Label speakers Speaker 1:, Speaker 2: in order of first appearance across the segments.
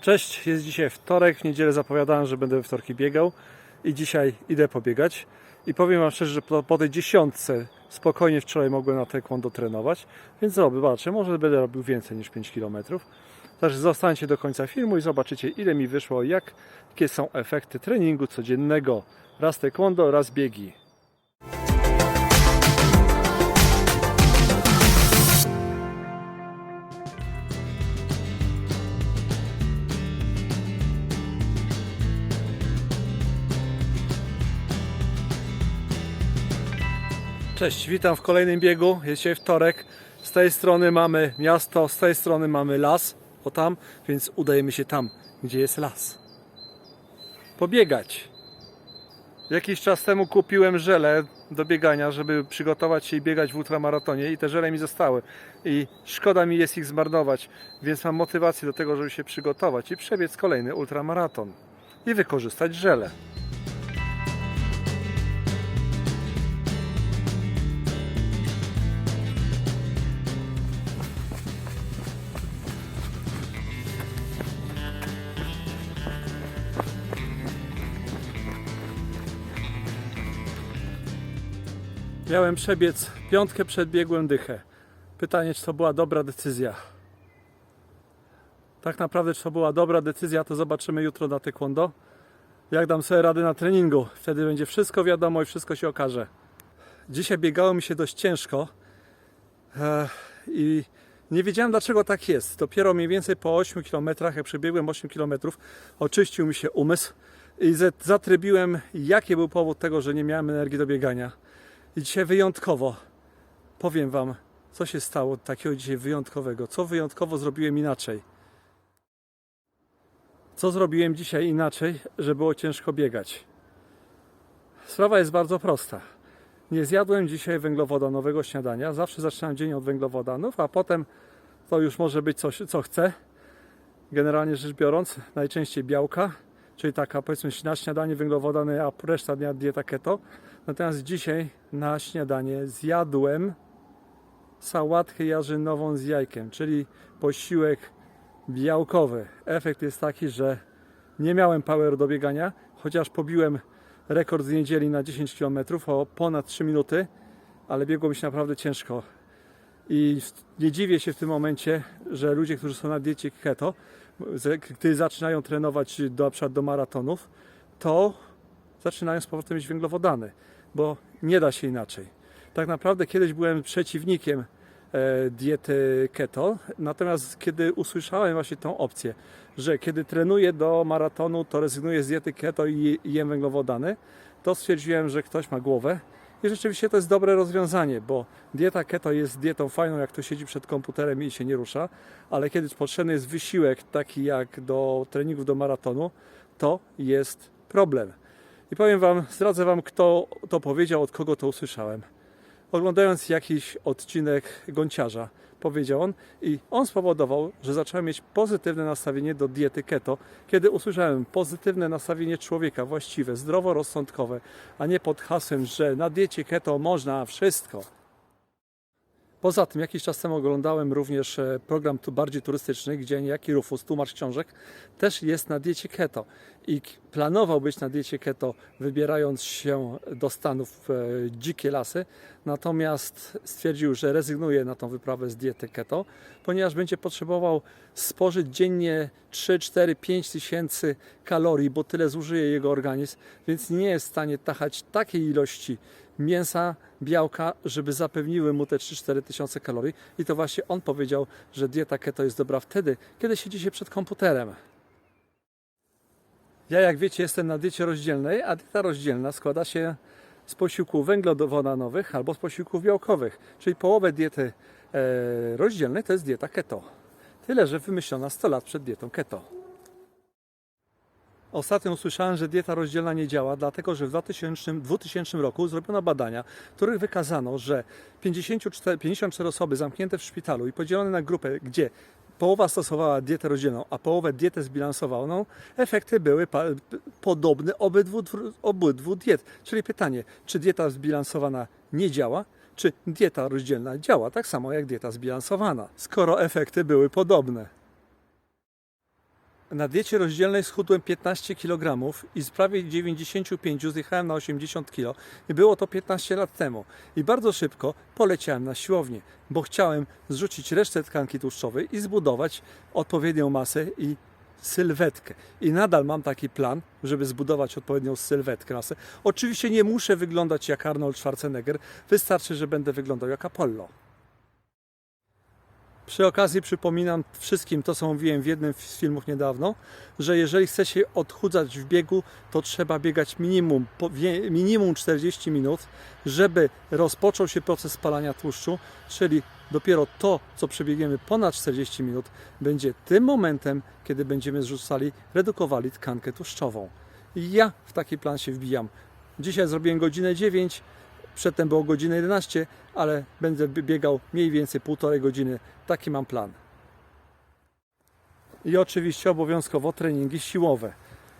Speaker 1: Cześć, jest dzisiaj wtorek, w niedzielę zapowiadałem, że będę we wtorki biegał i dzisiaj idę pobiegać. I powiem Wam szczerze, że po, po tej dziesiątce spokojnie wczoraj mogłem na taekwondo trenować, więc zobaczę, może będę robił więcej niż 5 km. Także zostańcie do końca filmu i zobaczycie ile mi wyszło, jak, jakie są efekty treningu codziennego. Raz taekwondo, raz biegi. Cześć, witam w kolejnym biegu. Jest dzisiaj wtorek. Z tej strony mamy miasto, z tej strony mamy las, o tam, więc udajemy się tam, gdzie jest las. Pobiegać. Jakiś czas temu kupiłem żele do biegania, żeby przygotować się i biegać w ultramaratonie i te żele mi zostały. I szkoda mi jest ich zmarnować, więc mam motywację do tego, żeby się przygotować i przebiec kolejny ultramaraton i wykorzystać żele. Miałem przebiec piątkę przed biegłem dychę. Pytanie, czy to była dobra decyzja. Tak naprawdę, czy to była dobra decyzja, to zobaczymy jutro na taekwondo. Jak dam sobie radę na treningu. Wtedy będzie wszystko wiadomo i wszystko się okaże. Dzisiaj biegało mi się dość ciężko Ech, i nie wiedziałem dlaczego tak jest. Dopiero mniej więcej po 8 km, jak przebiegłem 8 km, oczyścił mi się umysł i zatrybiłem, jaki był powód tego, że nie miałem energii do biegania. I dzisiaj wyjątkowo powiem Wam, co się stało takiego dzisiaj wyjątkowego, co wyjątkowo zrobiłem inaczej. Co zrobiłem dzisiaj inaczej, że było ciężko biegać? Sprawa jest bardzo prosta. Nie zjadłem dzisiaj węglowodanowego śniadania. Zawsze zaczynam dzień od węglowodanów, a potem to już może być coś, co chcę. Generalnie rzecz biorąc, najczęściej białka, czyli taka powiedzmy na śniadanie węglowodany, a reszta dnia dieta keto. Natomiast dzisiaj na śniadanie zjadłem sałatkę jarzynową z jajkiem, czyli posiłek białkowy. Efekt jest taki, że nie miałem power do biegania, chociaż pobiłem rekord z niedzieli na 10 km o ponad 3 minuty, ale biegło mi się naprawdę ciężko. I nie dziwię się w tym momencie, że ludzie, którzy są na diecie keto, gdy zaczynają trenować do, na przykład do maratonów, to zaczynają z powrotem mieć węglowodany, bo nie da się inaczej. Tak naprawdę kiedyś byłem przeciwnikiem e, diety keto, natomiast kiedy usłyszałem właśnie tą opcję, że kiedy trenuję do maratonu, to rezygnuję z diety keto i jem węglowodany, to stwierdziłem, że ktoś ma głowę i rzeczywiście to jest dobre rozwiązanie, bo dieta keto jest dietą fajną, jak to siedzi przed komputerem i się nie rusza, ale kiedy potrzebny jest wysiłek taki jak do treningów do maratonu, to jest problem. I powiem Wam, zdradzę Wam, kto to powiedział, od kogo to usłyszałem. Oglądając jakiś odcinek Gąciarza, powiedział on, i on spowodował, że zacząłem mieć pozytywne nastawienie do diety keto, kiedy usłyszałem pozytywne nastawienie człowieka, właściwe, zdroworozsądkowe, a nie pod hasłem, że na diecie keto można wszystko. Poza tym jakiś czas temu oglądałem również e, program tu bardziej turystyczny, gdzie niejaki Rufus, tłumacz książek, też jest na diecie keto i planował być na diecie keto, wybierając się do Stanów w e, dzikie lasy, natomiast stwierdził, że rezygnuje na tą wyprawę z diety keto, ponieważ będzie potrzebował spożyć dziennie 3, 4, 5 tysięcy kalorii, bo tyle zużyje jego organizm, więc nie jest w stanie tachać takiej ilości mięsa, białka, żeby zapewniły mu te 3-4 tysiące kalorii. I to właśnie on powiedział, że dieta keto jest dobra wtedy, kiedy siedzi się przed komputerem. Ja, jak wiecie, jestem na diecie rozdzielnej, a dieta rozdzielna składa się z posiłków węglowodanowych albo z posiłków białkowych. Czyli połowę diety e, rozdzielnej to jest dieta keto. Tyle, że wymyślona 100 lat przed dietą keto. Ostatnio usłyszałem, że dieta rozdzielna nie działa, dlatego że w 2000, 2000 roku zrobiono badania, w których wykazano, że 54, 54 osoby zamknięte w szpitalu i podzielone na grupę, gdzie połowa stosowała dietę rozdzielną, a połowę dietę zbilansowaną, efekty były podobne obydwu, obydwu diet. Czyli pytanie, czy dieta zbilansowana nie działa, czy dieta rozdzielna działa tak samo jak dieta zbilansowana, skoro efekty były podobne. Na diecie rozdzielnej schudłem 15 kg i z prawie 95 zjechałem na 80 kg. I było to 15 lat temu. I bardzo szybko poleciałem na siłownię, bo chciałem zrzucić resztę tkanki tłuszczowej i zbudować odpowiednią masę i sylwetkę. I nadal mam taki plan, żeby zbudować odpowiednią sylwetkę, masę. Oczywiście nie muszę wyglądać jak Arnold Schwarzenegger, wystarczy, że będę wyglądał jak Apollo. Przy okazji przypominam wszystkim to, co mówiłem w jednym z filmów niedawno, że jeżeli chce się odchudzać w biegu, to trzeba biegać minimum, minimum 40 minut, żeby rozpoczął się proces spalania tłuszczu, czyli dopiero to, co przebiegniemy ponad 40 minut, będzie tym momentem, kiedy będziemy zrzucali, redukowali tkankę tłuszczową. I ja w taki plan się wbijam. Dzisiaj zrobiłem godzinę 9, Przedtem było godzinę 11, ale będę biegał mniej więcej półtorej godziny. Taki mam plan. I oczywiście obowiązkowo treningi siłowe.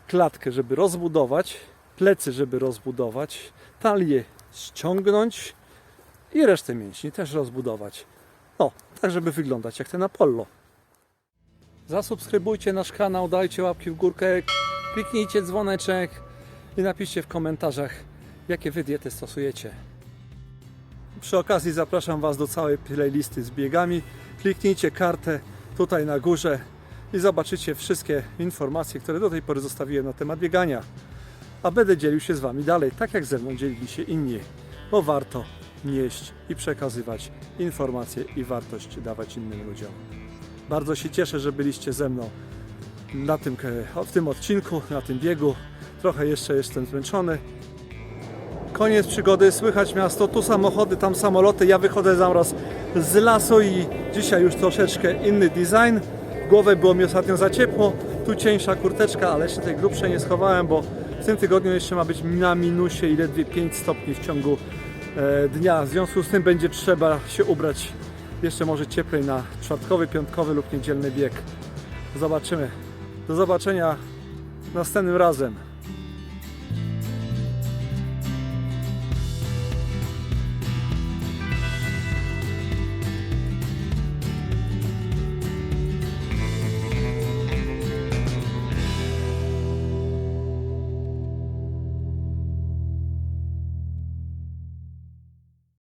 Speaker 1: Klatkę, żeby rozbudować, plecy, żeby rozbudować, talię ściągnąć i resztę mięśni też rozbudować. No, tak żeby wyglądać jak ten Apollo. Zasubskrybujcie nasz kanał, dajcie łapki w górkę, kliknijcie dzwoneczek i napiszcie w komentarzach, jakie wy diety stosujecie. Przy okazji zapraszam Was do całej playlisty z biegami. Kliknijcie kartę tutaj na górze i zobaczycie wszystkie informacje, które do tej pory zostawiłem na temat biegania. A będę dzielił się z Wami dalej, tak jak ze mną dzielili się inni, bo warto nieść i przekazywać informacje i wartość dawać innym ludziom. Bardzo się cieszę, że byliście ze mną na tym, w tym odcinku, na tym biegu. Trochę jeszcze jestem zmęczony, Koniec przygody, słychać miasto, tu samochody, tam samoloty. Ja wychodzę zaraz z lasu i dzisiaj już troszeczkę inny design. Głowę było mi ostatnio za ciepło, tu cieńsza kurteczka, ale jeszcze tej grubszej nie schowałem, bo w tym tygodniu jeszcze ma być na minusie i ledwie 5 stopni w ciągu e, dnia. W związku z tym będzie trzeba się ubrać jeszcze może cieplej na czwartkowy, piątkowy lub niedzielny bieg. Zobaczymy. Do zobaczenia następnym razem.